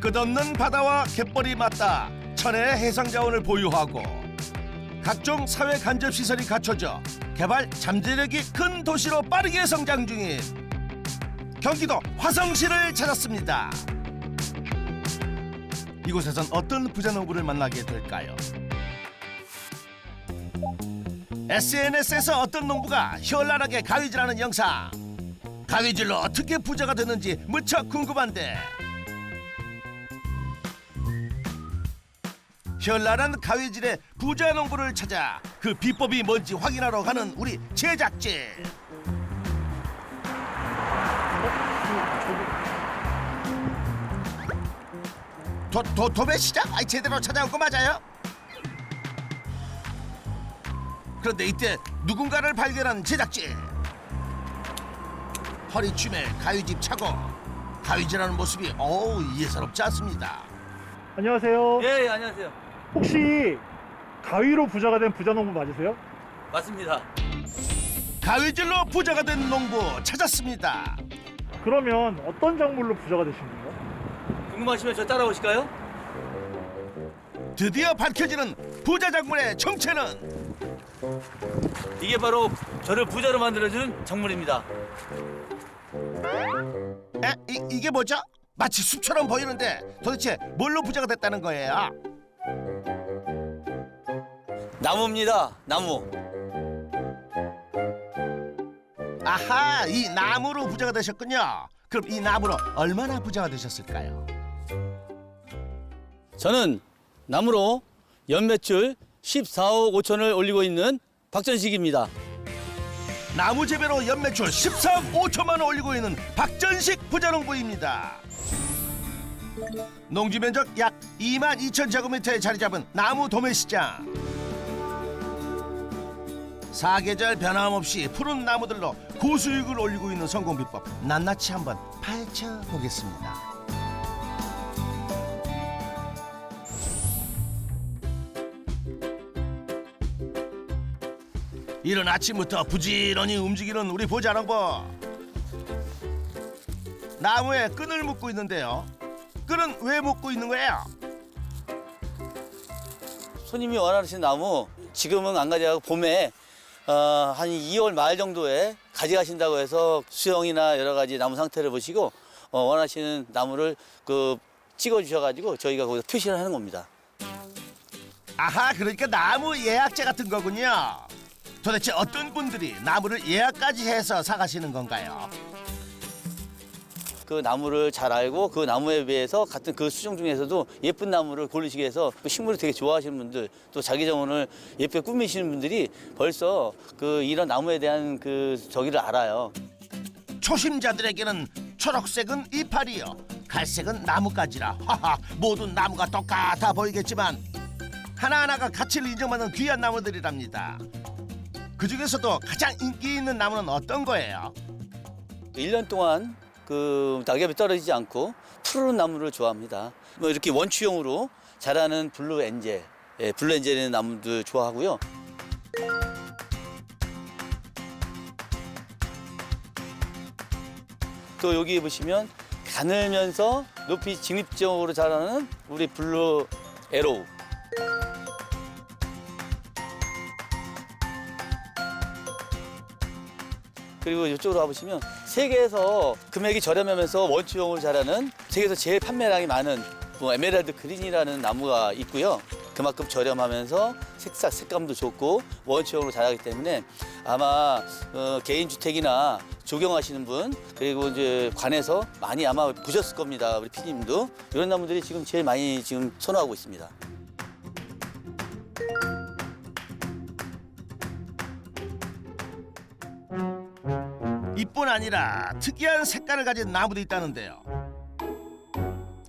끝없는 바다와 갯벌이 맞닿아 천혜의 해상 자원을 보유하고 각종 사회 간접 시설이 갖춰져 개발 잠재력이 큰 도시로 빠르게 성장 중인 경기도 화성시를 찾았습니다. 이곳에선 어떤 부자 농부를 만나게 될까요? SNS에서 어떤 농부가 현란하게 가위질하는 영상 가위질로 어떻게 부자가 됐는지 무척 궁금한데 현란한 가위질의 부자 농부를 찾아 그 비법이 뭔지 확인하러 가는 우리 제작진 도, 도, 도배 시장? 아이 제대로 찾아온 거 맞아요? 그런데 이때 누군가를 발견한 제작진 허리춤에 가위집 차고 가위질하는 모습이 어우 예사롭지 않습니다 안녕하세요. 예, 예, 안녕하세요. 혹시 가위로 부자가 된 부자 농부 맞으세요? 맞습니다. 가위질로 부자가 된 농부 찾았습니다 그러면 어떤 작물로 부자가 되신 거예요? 궁금하시면 저 따라오실까요? 드디어 밝혀지는 부자 작물의 정체는 이게 바로 저를 부자로 만들어준 작물입니다. 에? 이, 이게 뭐죠? 마치 숲처럼 보이는데 도대체 뭘로 부자가 됐다는 거예요? 나무입니다. 나무. 아하 이 나무로 부자가 되셨군요 그럼 이 나무로 얼마나 부자가 되셨을까요? 저는 나무로 연매출 14억 5천을 올리고 있는 박전식입니다. 나무 재배로 연매출 13억 5천만 원 올리고 있는 박전식 부자농부입니다. 농지 면적 약 2만 2천 제곱미터에 자리 잡은 나무 도매시장. 사계절 변함없이 푸른 나무들로 고수익을 올리고 있는 성공 비법 낱낱이 한번 파헤쳐 보겠습니다. 이른 아침부터 부지런히 움직이는 우리 보자농부 나무에 끈을 묶고 있는데요 끈은 왜 묶고 있는 거예요? 손님이 원하시는 나무 지금은 안 가져가고 봄에 어, 한 2월 말 정도에 가져가신다고 해서 수영이나 여러 가지 나무 상태를 보시고 어, 원하시는 나무를 그 찍어 주셔가지고 저희가 거기서 표시를 하는 겁니다. 아하 그러니까 나무 예약제 같은 거군요 도대체 어떤 분들이 나무를 예약까지 해서 사가시는 건가요? 그 나무를 잘 알고 그 나무에 비해서 같은 그 수종 중에서도 예쁜 나무를 고르시기 위해서 그 식물을 되게 좋아하시는 분들 또 자기 정원을 예쁘게 꾸미시는 분들이 벌써 그 이런 나무에 대한 그 저기를 알아요. 초심자들에게는 초록색은 이파리요 갈색은 나뭇가지라 하하 모든 나무가 똑같아 보이겠지만 하나하나가 가치를 인정받는 귀한 나무들이랍니다 그 중에서도 가장 인기 있는 나무는 어떤 거예요? 1년 동안 그 낙엽이 떨어지지 않고 푸르른 나무를 좋아합니다. 뭐 이렇게 원추형으로 자라는 블루 엔젤, 예, 블루 엔젤이라는 나무들 좋아하고요. 또 여기 보시면 가늘면서 높이 직립적으로 자라는 우리 블루 에로우. 그리고 이쪽으로 와보시면 세계에서 금액이 저렴하면서 원추형으로 자라는 세계에서 제일 판매량이 많은 뭐 에메랄드 그린이라는 나무가 있고요. 그만큼 저렴하면서 색상 색감도 좋고 원추형으로 자라기 때문에 아마 어, 개인 주택이나 조경하시는 분 그리고 이제 관에서 많이 아마 보셨을 겁니다. 우리 피디님도 이런 나무들이 지금 제일 많이 지금 선호하고 있습니다. 뿐 아니라 특이한 색깔을 가진 나무도 있다는데요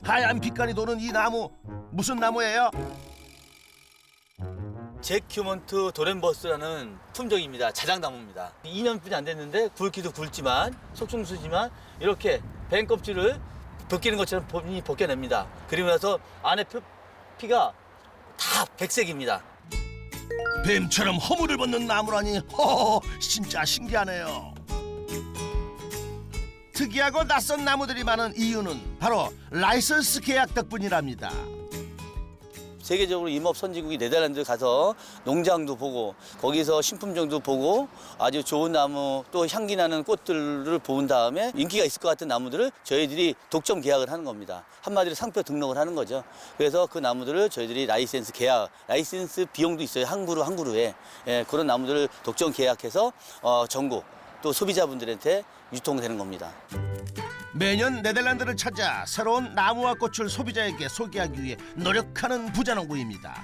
하얀 빛깔이 도는 이 나무 무슨 나무예요? 제큐먼트 도렌버스라는 품종입니다. 자장나무입니다. 2년뿐이 안 됐는데 굵기도 굵지만 속중수지만 이렇게 뱀 껍질을 벗기는 것처럼 본인이 벗겨냅니다. 그리고 나서 안에 피, 피가 다 백색입니다. 뱀처럼 허물을 벗는 나무라니 허허 진짜 신기하네요 특이하고 낯선 나무들이 많은 이유는 바로 라이선스 계약 덕분이랍니다. 세계적으로 임업 선진국이 네덜란드 가서 농장도 보고 거기서 신품종도 보고 아주 좋은 나무 또 향기 나는 꽃들을 본 다음에 인기가 있을 것 같은 나무들을 저희들이 독점 계약을 하는 겁니다. 한마디로 상표 등록을 하는 거죠. 그래서 그 나무들을 저희들이 라이센스 계약, 라이센스 비용도 있어요. 한 그루 한 그루에 예, 그런 나무들을 독점 계약해서 어, 전국 또 소비자분들한테 유통되는 겁니다. 매년 네덜란드를 찾아 새로운 나무와 꽃을 소비자에게 소개하기 위해 노력하는 부자농부입니다.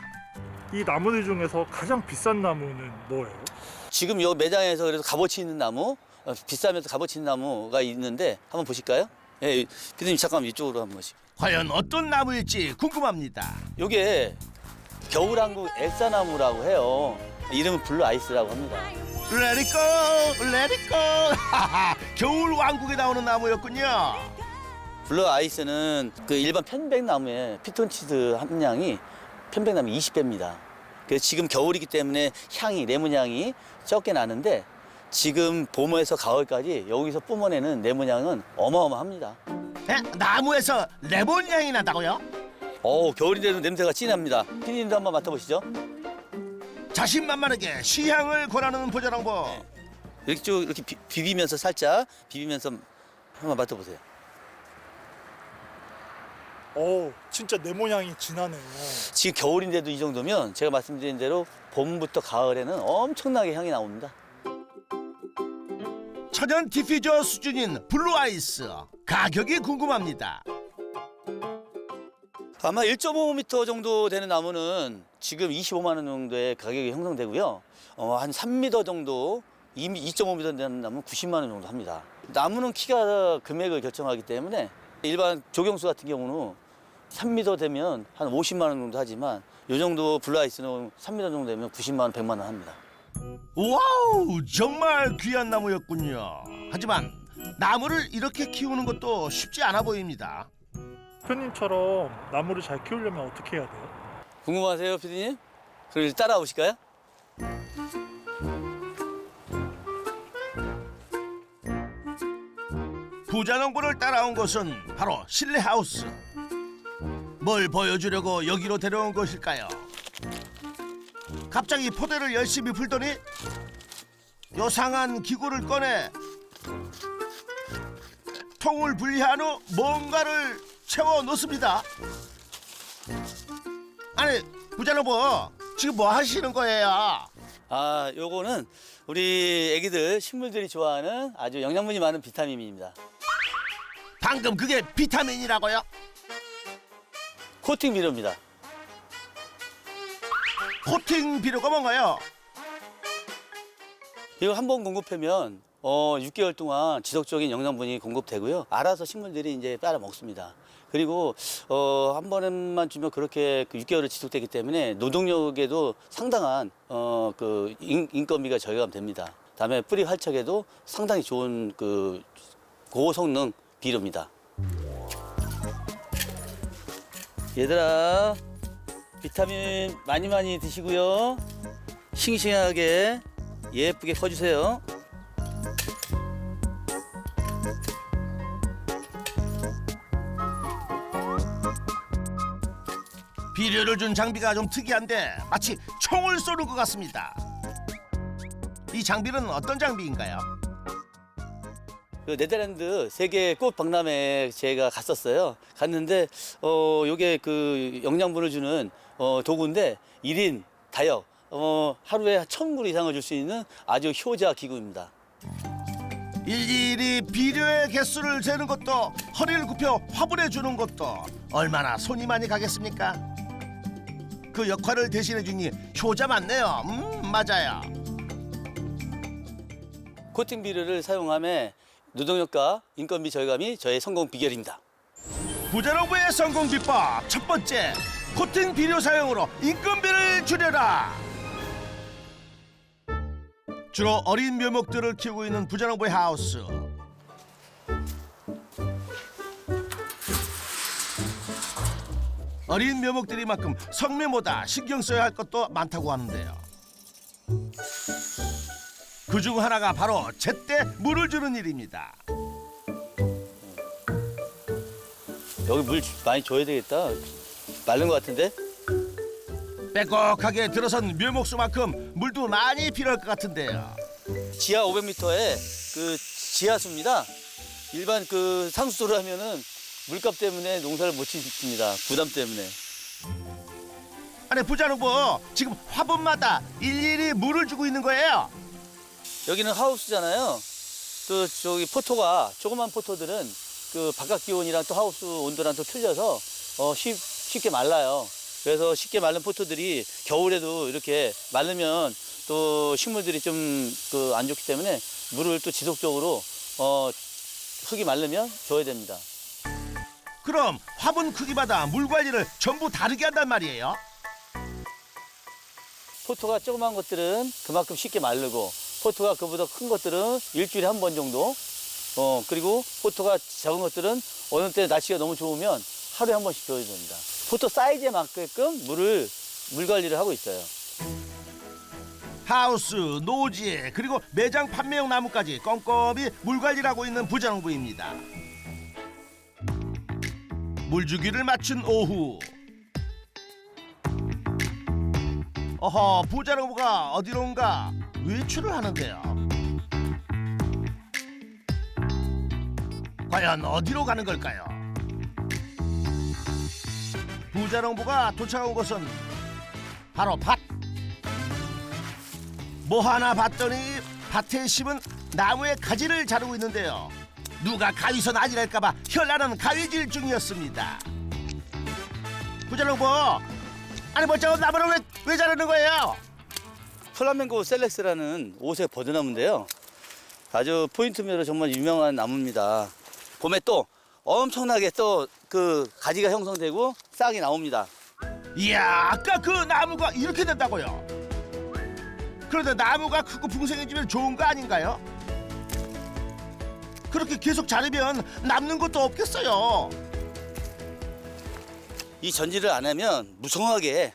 이 나무들 중에서 가장 비싼 나무는 뭐예요? 지금 요 매장에서 그래서 값어치 있는 나무, 어, 비싸면서 값어치 있는 나무가 있는데 한번 보실까요? 예, 피디님 잠깐만 이쪽으로 한 번씩. 과연 어떤 나무일지 궁금합니다. 요게 겨울왕국 엘사나무라고 해요. 이름은 블루 아이스라고 합니다. 레디고 레디고 겨울 왕국에 나오는 나무였군요. 블루 아이스는 그 일반 편백나무의 피톤치드 함량이 편백나무 20배입니다. 그래서 지금 겨울이기 때문에 향이 레몬 향이 적게 나는데 지금 봄에서 가을까지 여기서 뿜어내는 레몬 향은 어마어마합니다. 에? 나무에서 레몬 향이 난다고요? 어우 겨울인데도 냄새가 진합니다. 피디님도 한번 맡아보시죠. 자신만만하게 시향을 권하는 부자농부. 이렇게 쭉 이렇게 비, 비비면서 살짝 비비면서 한번 맡아보세요. 어, 진짜 내 모양이 진하네요. 지금 겨울인데도 이 정도면 제가 말씀드린 대로 봄부터 가을에는 엄청나게 향이 나옵니다. 천연 디퓨저 수준인 블루 아이스 가격이 궁금합니다. 아마 1.5m 정도 되는 나무는 지금 25만 원 정도의 가격이 형성되고요. 어, 한 3m 정도, 2.5m 되는 나무는 90만 원 정도 합니다. 나무는 키가 금액을 결정하기 때문에 일반 조경수 같은 경우는 3m 되면 한 50만 원 정도 하지만 이 정도 블라이스는 3m 정도 되면 90만 원, 100만 원 합니다. 와우 정말 귀한 나무였군요. 하지만 나무를 이렇게 키우는 것도 쉽지 않아 보입니다. 대표님처럼 나무를 잘 키우려면 어떻게 해야 돼요? 궁금하세요, 피디님? 그럼 일단 따라오실까요? 부자농부를 따라온 곳은 바로 실내 하우스. 뭘 보여주려고 여기로 데려온 것일까요? 갑자기 포대를 열심히 풀더니 요상한 기구를 꺼내 통을 분리한 후 뭔가를 채워 넣습니다. 아니 부자농부 지금 뭐 하시는 거예요? 아, 요거는 우리 애기들 식물들이 좋아하는 아주 영양분이 많은 비타민입니다. 방금 그게 비타민이라고요? 코팅 비료입니다. 코팅 비료가 뭔가요? 이거 한 번 공급하면 어 6개월 동안 지속적인 영양분이 공급되고요. 알아서 식물들이 이제 빨아 먹습니다. 그리고 어 한 번만 주면 그렇게 그 6개월을 지속되기 때문에 노동력에도 상당한 어그 인건비가 절감 됩니다. 다음에 뿌리 활착에도 상당히 좋은 그 고성능 비료입니다. 얘들아 비타민 많이 많이 드시고요. 싱싱하게 예쁘게 커주세요. 비료를 준 장비가 좀 특이한데 마치 총을 쏘는 것 같습니다. 이 장비는 어떤 장비인가요? 그 네덜란드 세계 꽃 박람회 제가 갔었어요. 갔는데 어 요게 그 영양분을 주는 어 도구인데 1인 다역 어 하루에 1000그루 이상을 줄 수 있는 아주 효자 기구입니다. 일일이 비료의 개수를 재는 것도 허리를 굽혀 화분해 주는 것도 얼마나 손이 많이 가겠습니까? 그 역할을 대신해 주니 효자 맞네요. 음 맞아요. 코팅 비료를 사용함에 노동력과 인건비 절감이 저의 성공 비결입니다. 부자농부의 성공 비법 첫 번째 코팅 비료 사용으로 인건비를 줄여라. 주로 어린 묘목들을 키우고 있는 부자농부의 하우스. 어린 묘목들이만큼 성묘보다 신경 써야 할 것도 많다고 하는데요. 그 중 하나가 바로 제때 물을 주는 일입니다. 여기 물 많이 줘야 되겠다. 마른 것 같은데? 빼곡하게 들어선 묘목수만큼 물도 많이 필요할 것 같은데요. 지하 500m에 그 지하수입니다. 일반 그 상수도를 하면은 물값 때문에 농사를 못 짓습니다. 부담 때문에. 아니 부자농부 지금 화분마다 일일이 물을 주고 있는 거예요. 여기는 하우스잖아요. 또 저기 포토가 조그만 포토들은 그 바깥 기온이랑 또 하우스 온도랑 또 틀려서 어 쉽, 쉽게 말라요. 그래서 쉽게 마른 포토들이 겨울에도 이렇게 마르면 또 식물들이 좀 그 안 좋기 때문에 물을 또 지속적으로 어 흙이 마르면 줘야 됩니다. 그럼 화분 크기마다 물 관리를 전부 다르게 한단 말이에요. 포토가 조그만 것들은 그만큼 쉽게 마르고 포토가 그보다 큰 것들은 일주일에 한 번 정도 어 그리고 포토가 작은 것들은 어느 때 날씨가 너무 좋으면 하루에 한 번씩 줘야 됩니다 포토 사이즈에 맞게끔 물을 물 관리를 하고 있어요 하우스, 노지, 그리고 매장 판매용 나무까지 꼼꼼히 물 관리를 하고 있는 부자농부입니다. 물주기를 마친 오후. 어허, 부자농부가 어디론가 외출을 하는데요. 과연 어디로 가는 걸까요? 부자농부가 도착한 곳은 바로 밭. 뭐 하나 봤더니 밭에 심은 나무의 가지를 자르고 있는데요. 누가 가위선 아니랄까봐 현란한 가위질 중이었습니다. 부자농부, 아니 멀쩡한 나무를 왜, 왜 자르는 거예요? 플라멩고 셀렉스라는 오색 버드나무인데요 아주 포인트묘로 정말 유명한 나무입니다 봄에 또 엄청나게 또 그 가지가 형성되고 싹이 나옵니다 이야, 아까 그 나무가 이렇게 된다고요. 그런데 나무가 크고 풍성해지면 좋은 거 아닌가요? 그렇게 계속 자르면 남는 것도 없겠어요. 이 전지를 안 하면 무성하게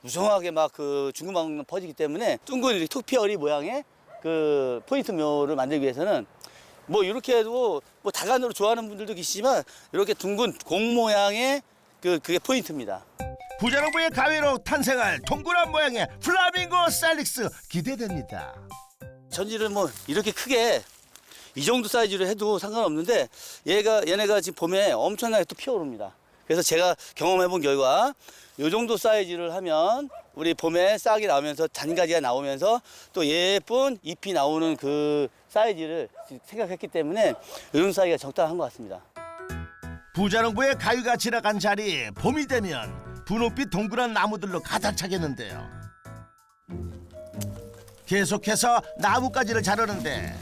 무성하게 막 그 중구망 퍼지기 때문에 둥근 이렇게 토피어리 모양의 그 포인트 묘를 만들기 위해서는 뭐 이렇게 해도 뭐 다간으로 좋아하는 분들도 계시지만 이렇게 둥근 공 모양의 그 그게 포인트입니다. 부자농부의 가위로 탄생할 동그란 모양의 플라밍고 셀릭스 기대됩니다. 전지를 뭐 이렇게 크게 이 정도 사이즈로 해도 상관없는데 얘가 얘네가 지금 봄에 엄청나게 또 피어오릅니다. 그래서 제가 경험해 본 결과 이 정도 사이즈를 하면 우리 봄에 싹이 나오면서 잔가지가 나오면서 또 예쁜 잎이 나오는 그 사이즈를 생각했기 때문에 이런 사이즈가 적당한 것 같습니다. 부자농부의 가위가 지나간 자리 봄이 되면 분홍빛 동그란 나무들로 가득 차겠는데요. 계속해서 나뭇가지를 자르는데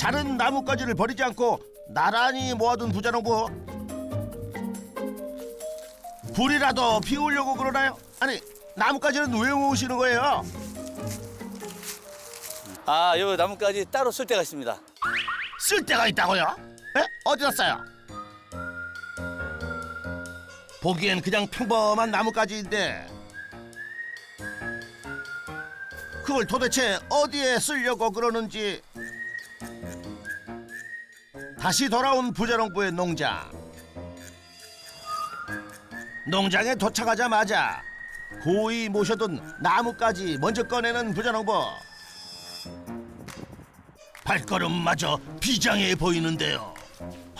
자른 나뭇가지를 버리지 않고 나란히 모아둔 부자농부 불이라도 피우려고 그러나요? 아니 나뭇가지는 왜 모으시는 거예요? 아, 요 나뭇가지 따로 쓸 때가 있습니다. 쓸 데가 있다고요? 에? 어디다 써요? 보기엔 그냥 평범한 나뭇가지인데 그걸 도대체 어디에 쓰려고 그러는지 다시 돌아온 부자농부의 농장 농장에 도착하자마자 고이 모셔둔 나뭇가지 먼저 꺼내는 부자농부 발걸음마저 비장해 보이는데요.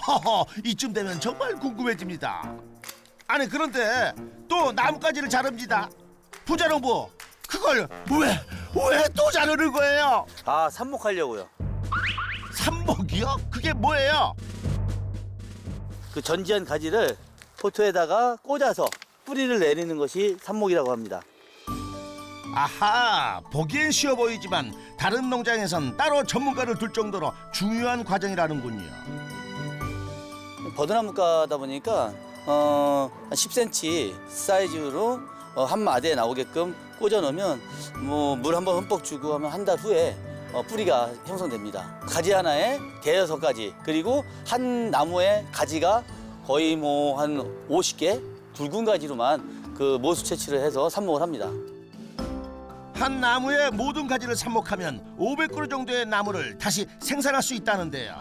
허허, 이쯤 되면 정말 궁금해집니다. 아니 그런데 또 나뭇가지를 자릅니다. 부자농부, 그걸 왜 왜 또 자르는 거예요? 아, 삽목하려고요. 삽목이요? 그게 뭐예요? 그 전지한 가지를 포토에다가 꽂아서 뿌리를 내리는 것이 삽목이라고 합니다. 아하, 보기엔 쉬워 보이지만 다른 농장에선 따로 전문가를 둘 정도로 중요한 과정이라는군요. 버드나무가다 보니까 어, 한 10cm 사이즈로 어, 한 마디에 나오게끔 꽂아 놓으면 뭐 물 한번 흠뻑 주고 하면 한 달 후에 어, 뿌리가 형성됩니다. 가지 하나에 대여섯 가지 그리고 한 나무의 가지가 거의 뭐 한 50개 굵은 가지로만 그 모수 채취를 해서 삽목을 합니다. 한 나무의 모든 가지를 삽목하면 500그루 정도의 나무를 다시 생산할 수 있다는데요.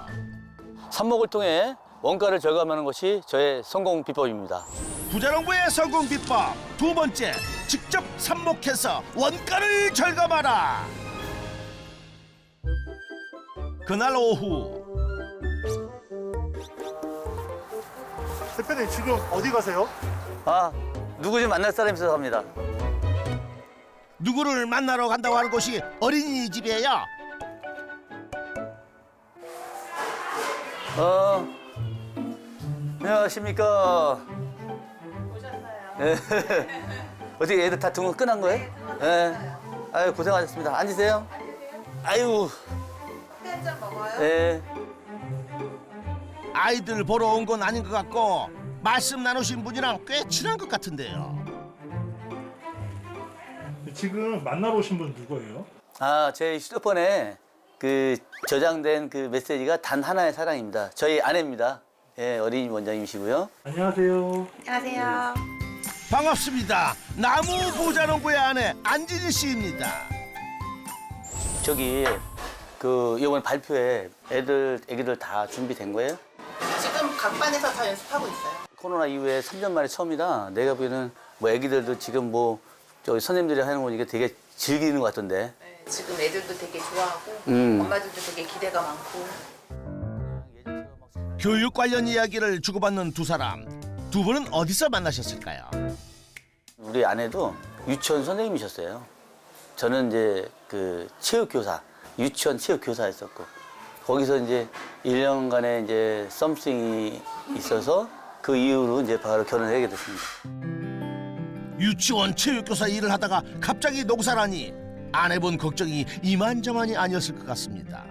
삽목을 통해 원가를 절감하는 것이 저의 성공 비법입니다. 부자농부의 성공 비법 두 번째 직접 삽목해서 원가를 절감하라 그날 오후 대표님 지금 어디 가세요? 아, 누구 좀 만날 사람이 있어서 합니다. 누구를 만나러 간다고 하는 곳이 어린이집이에요 어, 안녕하십니까. 오셨어요. 어떻게 애들 다 등원 끝난 거예요? 네. 아유, 고생하셨습니다. 앉으세요. 아유. 한 잔 먹어요? 네. 아이들 보러 온 건 아닌 것 같고 말씀 나누신 분이랑 꽤 친한 것 같은데요 지금 만나러 오신 분 누구예요? 아, 제 휴대폰에 그 저장된 그 메시지가 단 하나의 사랑입니다. 저희 아내입니다. 예, 어린이 원장님이시고요. 안녕하세요. 안녕하세요. 반갑습니다 나무 부자농부의 아내 안진희 씨입니다 저기 그 이번 발표회 애들 애기들 다 준비된 거예요? 지금 각 반에서 다 연습하고 있어요. 코로나 이후에 3년 만에 처음이라 내가 보기에는 뭐 애기들도 지금 뭐 저기 선생님들이 하는 거니까 되게 즐기는 것 같던데. 네, 지금 애들도 되게 좋아하고 음. 엄마들도 되게 기대가 많고 교육 관련 이야기를 주고받는 두 사람 두 분은 어디서 만나셨을까요? 우리 아내도 유치원 선생님이셨어요. 저는 이제 그 체육 교사, 유치원 체육교사였었고 거기서 이제 1년간의 이제 썸씽이 있어서 그 이후로 이제 바로 결혼을 하게 됐습니다. 유치원 체육교사 일을 하다가 갑자기 농사라니 아내분 걱정이 이만저만이 아니었을 것 같습니다.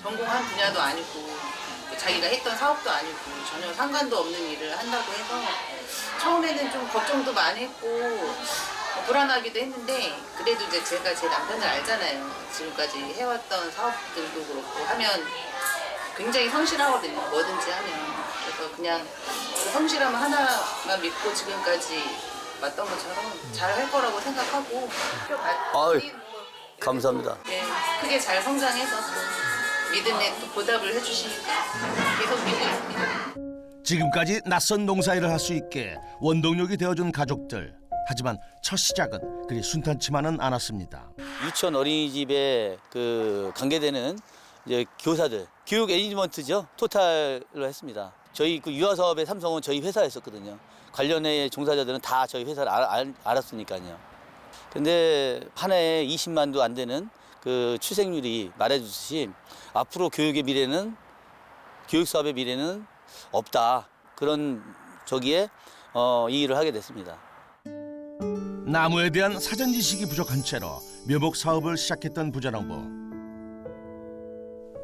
전공한 분야도 아니고 또 자기가 했던 사업도 아니고 전혀 상관도 없는 일을 한다고 해서 처음에는 좀 걱정도 많이 했고 뭐 불안하기도 했는데 그래도 이제 제가 제 남편을 알잖아요. 지금까지 해왔던 사업들도 그렇고 하면 굉장히 성실하거든요. 뭐든지 하면. 그래서 그냥 그 성실함 하나만 믿고 지금까지 왔던 것처럼 잘 할 거라고 생각하고 학교 아유, 뭐 감사합니다. 네, 크게 잘 성장해서 또 믿음에 또 보답을 해주시니까 계속 믿고 있습니다. 지금까지 낯선 농사일을 할 수 있게 원동력이 되어준 가족들. 하지만 첫 시작은 그리 순탄치만은 않았습니다. 유치원 어린이집에 그 관계되는 이제 교사들 교육 애니지먼트죠 토탈로 했습니다. 저희 그 유아 사업의 삼성은 저희 회사였었거든요. 관련의 종사자들은 다 저희 회사를 알, 알, 알았으니까요. 근데 한 해에 20만도 안 되는 그 출생률이 말해주듯이 앞으로 교육의 미래는 교육 사업의 미래는 없다 그런 저기에 어, 이 일을 하게 됐습니다. 나무에 대한 사전 지식이 부족한 채로 묘목 사업을 시작했던 부자농부.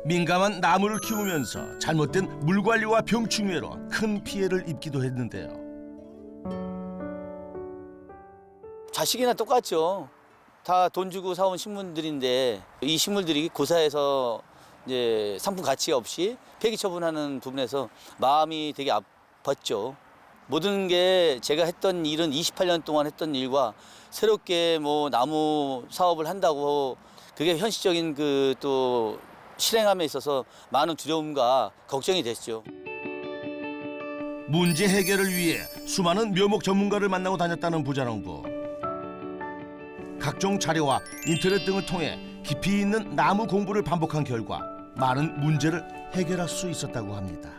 민감한 나무를 키우면서 잘못된 물 관리와 병충해로 큰 피해를 입기도 했는데요. 자식이나 똑같죠. 다 돈 주고 사온 식물들인데 이 식물들이 고사해서 이제 상품 가치가 없이 폐기 처분하는 부분에서 마음이 되게 아팠죠. 모든 게 제가 했던 일은 28년 동안 했던 일과 새롭게 뭐 나무 사업을 한다고 그게 현실적인 그 또 실행함에 있어서 많은 두려움과 걱정이 됐죠. 문제 해결을 위해 수많은 묘목 전문가를 만나고 다녔다는 부자농부. 각종 자료와 인터넷 등을 통해 깊이 있는 나무 공부를 반복한 결과 많은 문제를 해결할 수 있었다고 합니다.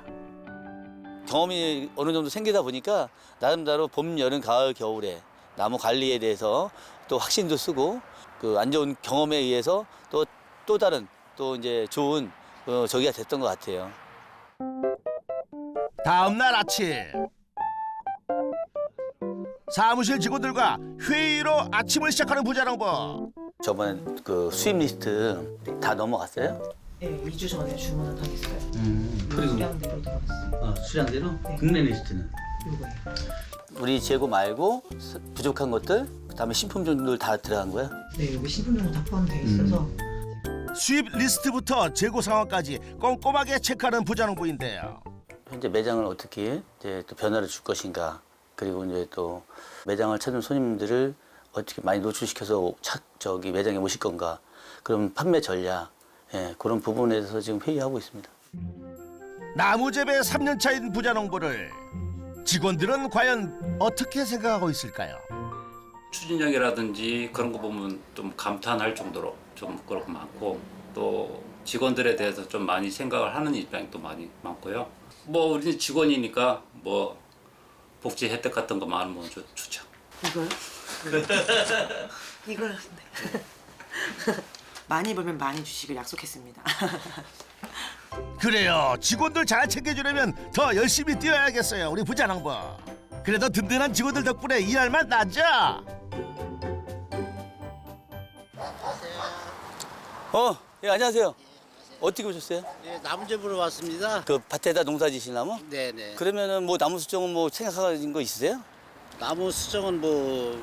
경험이 어느 정도 생기다 보니까 나름대로 봄, 여름, 가을, 겨울에 나무 관리에 대해서 또 확신도 쓰고 그 안 좋은 경험에 의해서 또 또 다른 또 이제 좋은 어, 저기가 됐던 것 같아요. 다음 날 아침 사무실 직원들과 회의로 아침을 시작하는 부자농부. 저번에 그 수입 리스트 다 넘어갔어요? 네, 2주 전에 주문을 다 했어요. 음, 수량대로 들어갔어요. 어, 수량대로 국내 리스트는 요거예요. 우리 재고 말고 스- 부족한 것들 그다음에 신품종들 다 들어간 거야? 네, 여기 신분증도 다 포함되어 있어서 수입 리스트부터 재고 상황까지 꼼꼼하게 체크하는 부자농부인데요. 현재 매장을 어떻게 이제 또 변화를 줄 것인가 그리고 이제 또 매장을 찾는 손님들을 어떻게 많이 노출시켜서 착 저기 매장에 모실 건가 그런 판매 전략 예, 그런 부분에 대해서 지금 회의하고 있습니다. 나무 재배 3년 차인 부자 농부를 직원들은 과연 어떻게 생각하고 있을까요? 추진력이라든지 그런 거 보면 좀 감탄할 정도로 좀 그렇고 많고 또 직원들에 대해서 좀 많이 생각을 하는 입장이 또 많이 많고요. 뭐 우리는 직원이니까 뭐 복지 혜택 같은 거 많으면 좋, 좋죠. 이거요? 이걸 네. 많이 벌면 많이 주식을 약속했습니다. 그래요. 직원들 잘 챙겨주려면 더 열심히 뛰어야겠어요. 우리 부자농부. 그래도 든든한 직원들 덕분에 일할 맛 나죠? 어, 예, 안녕하세요. 어떻게 오셨어요? 네, 나무집으로 왔습니다. 그 밭에다 농사 지실 나무? 네네. 그러면은 뭐 나무 수정은 뭐 생각하신 거 있으세요? 나무 수정은 뭐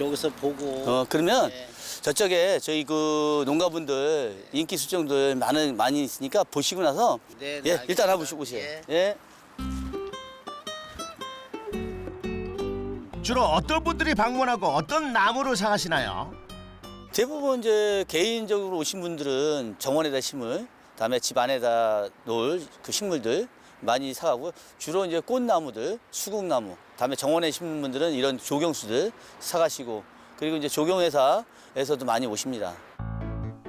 여기서 보고. 어, 그러면 네. 저쪽에 저희 그 농가분들 인기 수정들 많은 많이 있으니까 보시고 나서 네, 네, 예, 일단 알겠습니다. 한번 보세요. 예. 예. 주로 어떤 분들이 방문하고 어떤 나무를 사가시나요? 대부분 이제 개인적으로 오신 분들은 정원에다 심을, 다음에 집 안에다 놓을 그 식물들 많이 사가고 주로 이제 꽃나무들, 수국나무, 다음에 정원에 심는 분들은 이런 조경수들 사가시고 그리고 이제 조경회사에서도 많이 오십니다.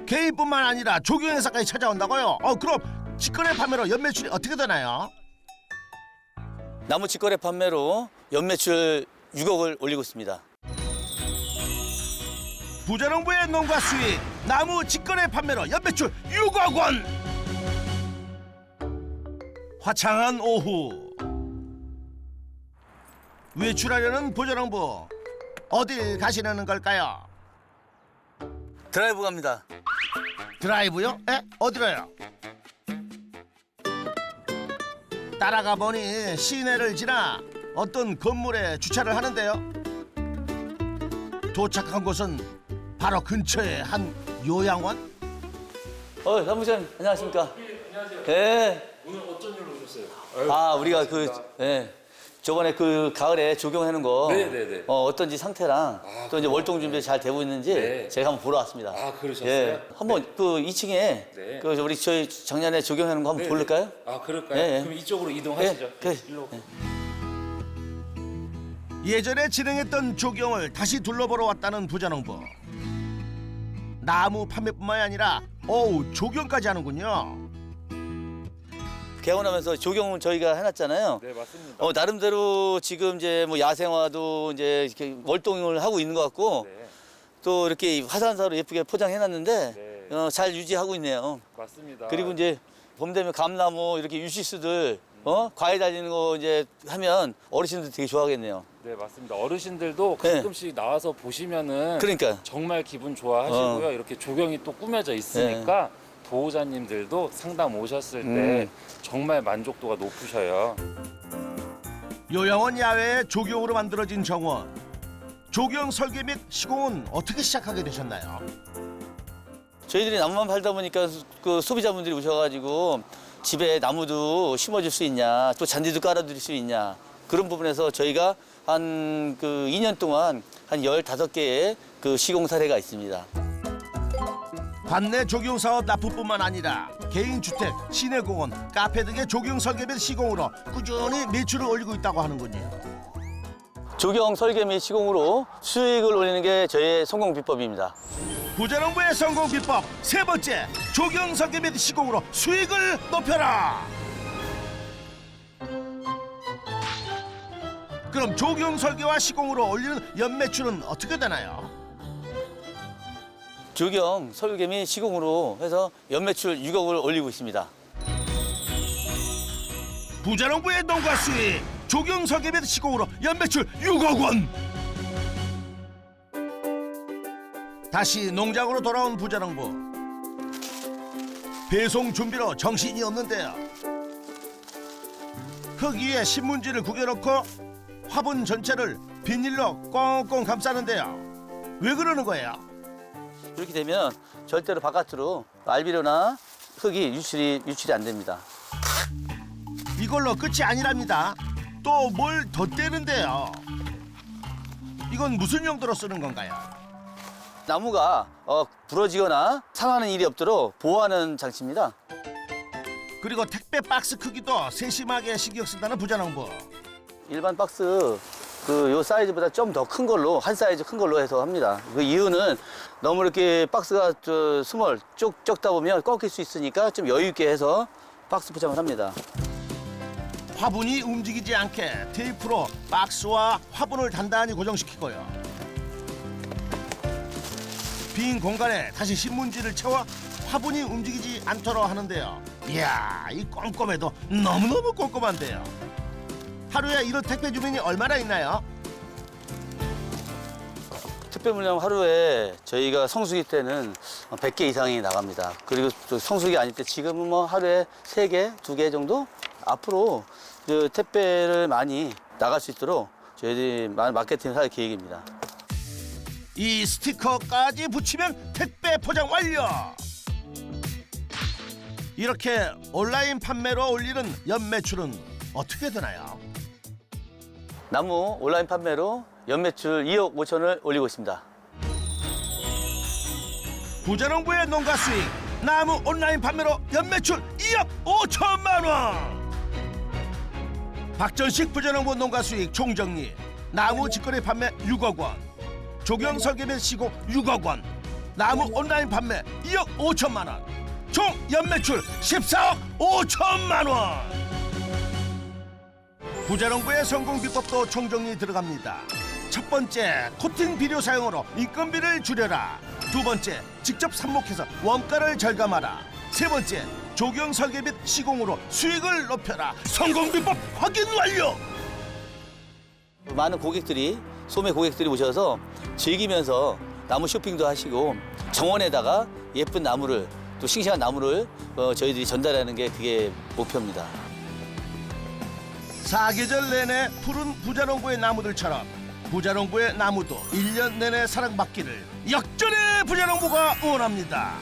개인뿐만 아니라 조경회사까지 찾아온다고요? 어 그럼 직거래 판매로 연매출이 어떻게 되나요? 나무 직거래 판매로 연매출 6억을 올리고 있습니다. 부자농부의 농가 수익 나무 직거래 판매로 연매출 6억 원 화창한 오후 외출하려는 부자농부 어딜 가시려는 걸까요? 드라이브 갑니다. 드라이브요? 에? 어디로요? 따라가 보니 시내를 지나 어떤 건물에 주차를 하는데요. 도착한 곳은 바로 근처의 한 요양원. 어, 사무장님 안녕하십니까? 안녕하세요. 예. 오늘 어쩐 오셨어요? 아, 우리가 그 예. 저번에 그 가을에 조경하는 거 네 네 네. 어, 어떤지 상태랑 또 이제 월동 준비 잘 되고 있는지 네. 제가 한번 보러 왔습니다. 아, 그러셨어요? 예. 한번 그 2층에 네. 그 우리 저희 작년에 조경하는 거 한번 네네. 볼까요? 아 그럴까요? 예, 예. 그럼 이쪽으로 이동하시죠. 예, 그래. 일로. 예전에 진행했던 조경을 다시 둘러보러 왔다는 부자농부. 나무 판매뿐만이 아니라 어우 조경까지 하는군요. 개원하면서 조경은 저희가 해놨잖아요. 네 맞습니다. 어, 나름대로 지금 이제 뭐 야생화도 이제 이렇게 월동을 하고 있는 것 같고 네 또 이렇게 화산사로 예쁘게 포장해놨는데 네. 어, 잘 유지하고 있네요. 맞습니다. 그리고 이제 봄 되면 감나무 이렇게 유시수들 어 과일 달리는 거 이제 하면 어르신들 되게 좋아하겠네요. 네 맞습니다. 어르신들도 네. 가끔씩 나와서 보시면은 그러니까 정말 기분 좋아하시고요. 어. 이렇게 조경이 또 꾸며져 있으니까 보호자님들도 상담 오셨을 때 음. 정말 만족도가 높으셔요. 요양원 야외에 조경으로 만들어진 정원. 조경 설계 및 시공은 어떻게 시작하게 되셨나요? 저희들이 나무만 팔다 보니까 수- 그 소비자분들이 오셔가지고 집에 나무도 심어줄 수 있냐 또 잔디도 깔아드릴 수 있냐 그런 부분에서 저희가 한 그 2년 동안 한 15개의 그 시공 사례가 있습니다. 관내 조경 사업 납품뿐만 아니라 개인 주택, 시내 공원, 카페 등의 조경 설계 및 시공으로 꾸준히 매출을 올리고 있다고 하는군요. 조경 설계 및 시공으로 수익을 올리는 게 저희의 성공 비법입니다. 부자농부의 성공 비법 세 번째 조경 설계 및 시공으로 수익을 높여라. 그럼 조경 설계와 시공으로 올리는 연매출은 어떻게 되나요? 조경 및 시공으로 해서 연매출 6억을 올리고 있습니다. 부자농부의 농가 수익 조경 및 시공으로 연매출 6억 원. 다시 농장으로 돌아온 부자농부. 배송 준비로 정신이 없는데요. 흙 위에 신문지를 구겨놓고 화분 전체를 비닐로 꽁꽁 감싸는데요. 왜 그러는 거예요? 이렇게 되면 절대로 바깥으로 알비로나 흙이 유출이 유출이 안 됩니다. 이걸로 끝이 아니랍니다. 또뭘더 떼는데요. 이건 무슨 용도로 쓰는 건가요? 나무가 어, 부러지거나 상하는 일이 없도록 보호하는 장치입니다. 그리고 택배 박스 크기도 세심하게 신경 쓴다는 부자농부. 일반 박스 그 요 사이즈보다 좀 더 큰 걸로 한 사이즈 큰 걸로 해서 합니다. 그 이유는 너무 이렇게 박스가 저 스몰 쭉 적다 보면 꺾일 수 있으니까 좀 여유 있게 해서 박스 포장을 합니다. 화분이 움직이지 않게 테이프로 박스와 화분을 단단히 고정시키고요. 빈 공간에 다시 신문지를 채워 화분이 움직이지 않도록 하는데요. 이야, 이 꼼꼼해도 너무너무 꼼꼼한데요. 하루에 이런 택배 주문이 얼마나 있나요? 특별 물량 하루에 저희가 성수기 때는 100개 이상이 나갑니다. 그리고 또 성수기 아닐 때 지금은 뭐 하루에 3개, 2개 정도? 앞으로 그 택배를 많이 나갈 수 있도록 저희들이 마- 마케팅을 할 계획입니다. 이 스티커까지 붙이면 택배 포장 완료. 이렇게 온라인 판매로 올리는 연매출은 어떻게 되나요? 나무 온라인 판매로 연매출 2억 5천을 올리고 있습니다. 부자농부의 농가 수익 나무 온라인 판매로 연매출 2억 5천만 원. 박전식 부자농부 농가 수익 총정리 나무 직거래 판매 6억 원. 조경 설계면 시고 6억 원. 나무 온라인 판매 2억 5천만 원. 총 연매출 14억 5천만 원. 부자농부의 성공 비법도 총정리 들어갑니다. 첫 번째, 코팅 비료 사용으로 인건비를 줄여라. 두 번째, 직접 삽목해서 원가를 절감하라. 세 번째, 조경 설계 및 시공으로 수익을 높여라. 성공 비법 확인 완료. 많은 고객들이 소매 고객들이 오셔서 즐기면서 나무 쇼핑도 하시고 정원에다가 예쁜 나무를 또 싱싱한 나무를 어, 저희들이 전달하는 게 그게 목표입니다. 사계절 내내 푸른 부자농부의 나무들처럼 부자농부의 나무도 일년 내내 사랑받기를 역전의 부자농부가 응원합니다.